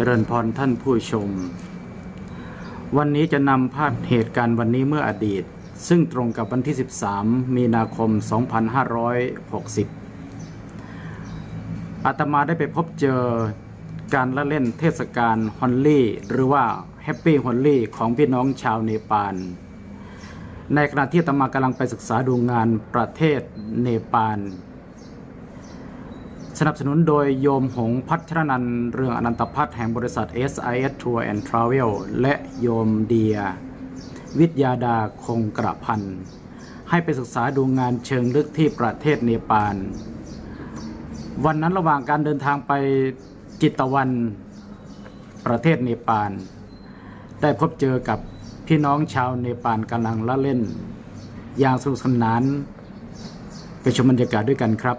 เจริญพรท่านผู้ชม วันนี้จะนำภาพเหตุการณ์วันนี้เมื่ออดีต ซึ่งตรงกับวันที่ 13 มีนาคม 2560 อาตมาได้ไปพบเจอการละเล่นเทศกาลฮอนลี่ หรือว่าแฮปปี้ฮอนลี่ของพี่น้องชาวเนปาล ในขณะที่อาตมากำลังไปศึกษาดูงานประเทศเนปาล สนับสนุนโดยโยมหงพัชรนันเรืองอนันตพัฒน์แห่งบริษัท SIS Tour and Travel และโยมเดีย วิทยาดาคงกระพันให้ไปศึกษาดูงานเชิงลึกที่ประเทศเนปาล วันนั้นระหว่างการเดินทางไปจิตตะวันประเทศเนปาล ได้พบเจอกับพี่น้องชาวเนปาลกำลังละเล่น อย่างสนุกสนานไปชมบรรยากาศด้วยกันครับ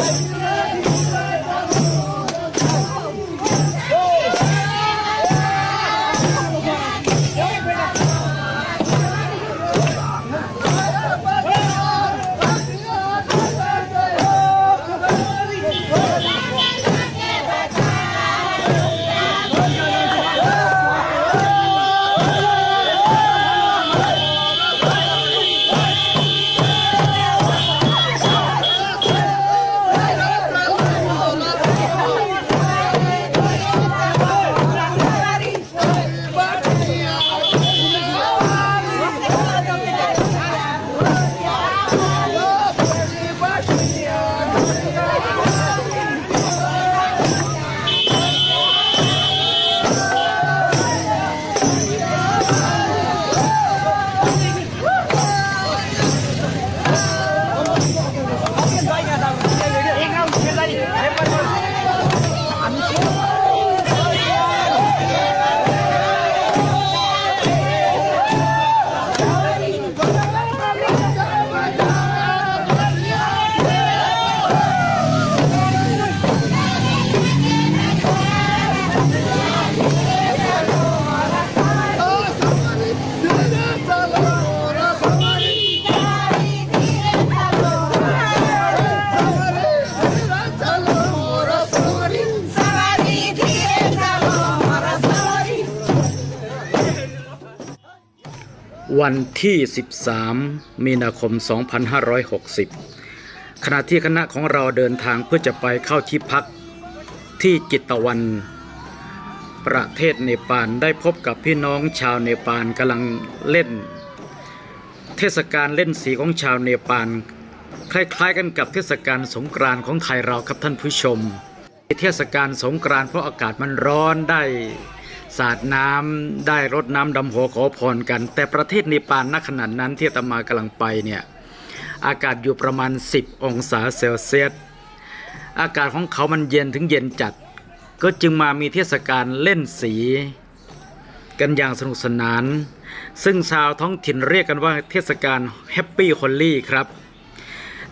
Thank you. วันที่ 13 มีนาคม 2560 ขณะที่คณะของเราเดินทางเพื่อจะไปเข้าที่พักที่จิตตะวัน ประเทศเนปาลได้พบกับพี่น้องชาวเนปาลกำลังเล่น เทศกาลเล่นสีของชาวเนปาลคล้ายๆ กันกับเทศกาลสงกรานต์ของไทยเราครับท่านผู้ชมเทศกาลสงกรานต์เพราะอากาศมันร้อนได้สาดน้ำได้รดน้ำดำหัวขอพรกัน แต่ประเทศเนปาลณขณะนั้นที่ตมากำลังไปเนี่ยอากาศอยู่ประมาณ 10 องศาเซลเซียส อากาศของเขามันเย็นถึงเย็นจัด ก็จึงมามีเทศกาลเล่นสี กันอย่างสนุกสนาน ซึ่งชาวท้องถิ่นเรียกกันว่าเทศกาลแฮปปี้ฮอลลี่ครับ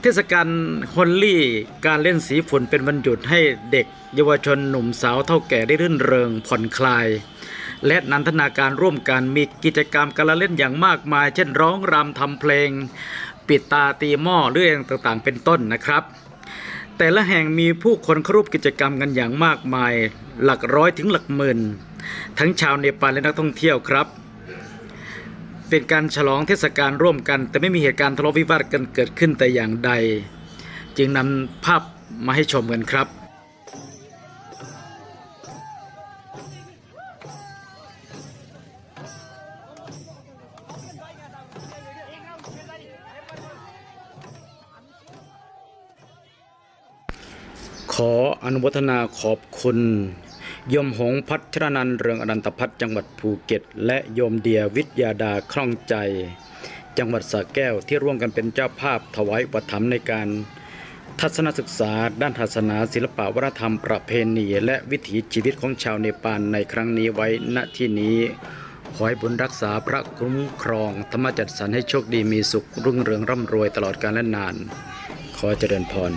เทศกาลฮอลลี่การเล่นสีฝุ่นเป็นวันหยุดให้เด็ก เยาวชนหนุ่มสาวเท่าแก่ได้รื่นเริงผ่อนคลาย และนันทนาการร่วมกันมีกิจกรรมการละเล่นอย่างมากมาย เช่นร้องรำทำเพลง ปิดตาตีหม้อเรื่องต่างๆ เป็นต้นนะครับ แต่ละแห่งมีผู้คนเข้าร่วมกิจกรรมกันอย่างมากมาย หลักร้อยถึงหลักหมื่น ทั้งชาวเนปาลและนักท่องเที่ยวครับ เป็นการฉลองเทศกาลร่วมกัน แต่ไม่มีเหตุการณ์ทะเลาะวิวาทกันเกิดขึ้นแต่อย่างใด จึงนำภาพมาให้ชมกันครับ ออนุโมทนาขอบคุณโยมหงพัชรนันเรืองอนันตพัฒน์จังหวัดภูเก็ต และโยมเดียวิทยาดาคล่องใจ จังหวัดสระแก้วที่ร่วมกันเป็นเจ้าภาพถวายอุปถัมภ์ในการทัศนศึกษา ด้านศาสนาศิลปวัฒนธรรมประเพณี และวิถีชีวิตของชาวเนปาลในครั้งนี้ไว้ณที่นี้ ขอให้บุญรักษาพระคุ้มครอง ธรรมจัดสรรให้โชคดีมีสุขรุ่งเรืองร่ำรวยตลอดกาลและนาน ขอเจริญพร